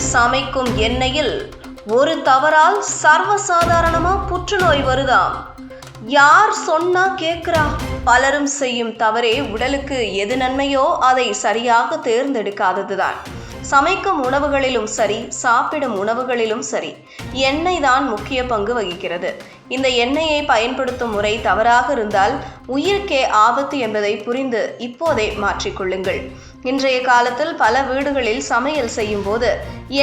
சமைக்கும் எண்ணெயில் ஒரு தவறால் சர்வசாதாரணமா புற்றுநோய் வருதாம். யார் சொன்னா கேக்குறா. பலரும் செய்யும் தவறே உடலுக்கு எது நன்மையோ அதை சரியாக தேர்ந்தெடுக்காததுதான். சமைக்கும் உணவுகளிலும் சரி சாப்பிடும் உணவுகளிலும் சரி எண்ணெய் தான் முக்கிய பங்கு வகிக்கிறது. இந்த எண்ணெயை பயன்படுத்தும் முறை தவறாக இருந்தால் உயிருக்கே ஆபத்து என்பதை புரிந்து இப்போதே மாற்றிக்கொள்ளுங்கள். இன்றைய காலத்தில் பல வீடுகளில் சமையல் செய்யும் போது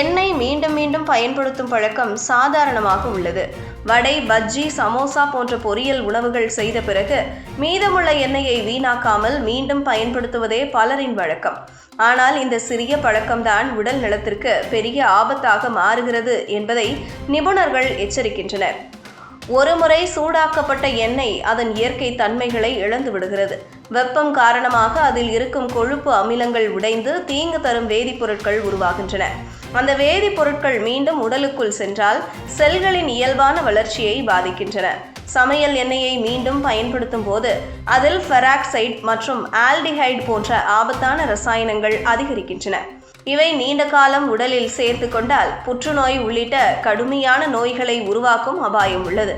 எண்ணெய் மீண்டும் மீண்டும் பயன்படுத்தும் பழக்கம் சாதாரணமாக உள்ளது. வடை பஜ்ஜி சமோசா போன்ற பொரியல் உணவுகள் செய்த பிறகு மீதமுள்ள எண்ணெயை வீணாக்காமல் மீண்டும் பயன்படுத்துவதே பலரின் வழக்கம். ஆனால் இந்த சிறிய பழக்கம்தான் உடல் நலத்திற்கு பெரிய ஆபத்தாக மாறுகிறது என்பதை நிபுணர்கள் எச்சரிக்கின்றனர். ஒருமுறை சூடாக்கப்பட்ட எண்ணெய் அதன் இயற்கை தன்மைகளை இழந்து விடுகிறது. வெப்பம் காரணமாக அதில் இருக்கும் கொழுப்பு அமிலங்கள் உடைந்து தீங்கு தரும் வேதிப்பொருட்கள் உருவாகின்றன. அந்த வேதிப்பொருட்கள் மீண்டும் உடலுக்குள் சென்றால் செல்களின் இயல்பான வளர்ச்சியை பாதிக்கின்றன. சமையல் எண்ணெயை மீண்டும் பயன்படுத்தும் போது அதில் ஃபெராக்சைட் மற்றும் ஆல்டிஹைட் போன்ற ஆபத்தான ரசாயனங்கள் அதிகரிக்கின்றன. இவை நீண்ட காலம் உடலில் சேர்த்து கொண்டால் புற்றுநோய் உள்ளிட்ட கடுமையான நோய்களை உருவாக்கும் அபாயம் உள்ளது.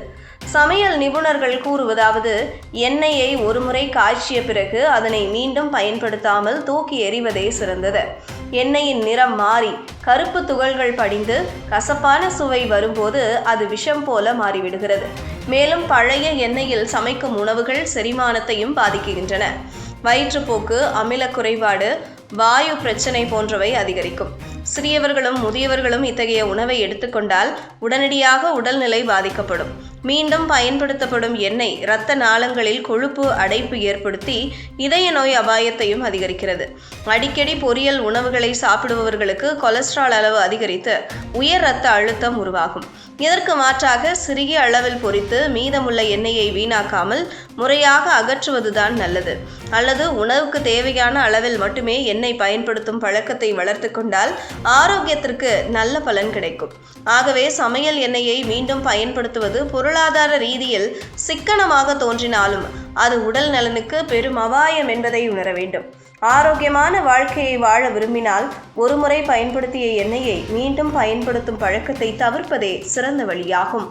சமையல் நிபுணர்கள் கூறுவதாவது எண்ணெயை ஒருமுறை காய்ச்சிய பிறகு அதனை மீண்டும் பயன்படுத்தாமல் தூக்கி எறிவதே சிறந்தது. எண்ணெயின் நிறம் மாறி கருப்பு துகள்கள் படிந்து கசப்பான சுவை வரும்போது அது விஷம் போல மாறிவிடுகிறது. மேலும் பழைய எண்ணெயில் சமைக்கும் உணவுகள் செரிமானத்தையும் பாதிக்கின்றன. வயிற்றுப்போக்கு அமில குறைபாடு வாயு பிரச்சனை போன்றவை அதிகரிக்கும். சிறியவர்களும் முதியவர்களும் இத்தகைய உணவை எடுத்துக்கொண்டால் உடனடியாக உடல்நிலை பாதிக்கப்படும். மீண்டும் பயன்படுத்தப்படும் எண்ணெய் இரத்த நாளங்களில் கொழுப்பு அடைப்பு ஏற்படுத்தி இதய நோய் அபாயத்தையும் அதிகரிக்கிறது. அடிக்கடி பொரியல் உணவுகளை சாப்பிடுபவர்களுக்கு கொலஸ்ட்ரால் அளவு அதிகரித்து உயர் இரத்த அழுத்தம் உருவாகும். இதற்கு மாற்றாக சிறிய அளவில் பொரித்து மீதமுள்ள எண்ணெயை வீணாக்காமல் முறையாக அகற்றுவதுதான் நல்லது. அல்லது உணவுக்கு தேவையான அளவில் மட்டுமே எண்ணெய் பயன்படுத்தும் பழக்கத்தை வளர்த்து கொண்டால் ஆரோக்கியத்திற்கு நல்ல பலன் கிடைக்கும். ஆகவே சமையல் எண்ணெயை மீண்டும் பயன்படுத்துவது பொருள் பொருளாதார ரீதியில் சிக்கனமாக தோன்றினாலும் அது உடல் நலனுக்கு பெரும் அபாயம் என்பதை உணர வேண்டும். ஆரோக்கியமான வாழ்க்கையை வாழ விரும்பினால் ஒருமுறை பயன்படுத்திய எண்ணெயை மீண்டும் பயன்படுத்தும் பழக்கத்தை தவிர்ப்பதே சிறந்த வழியாகும்.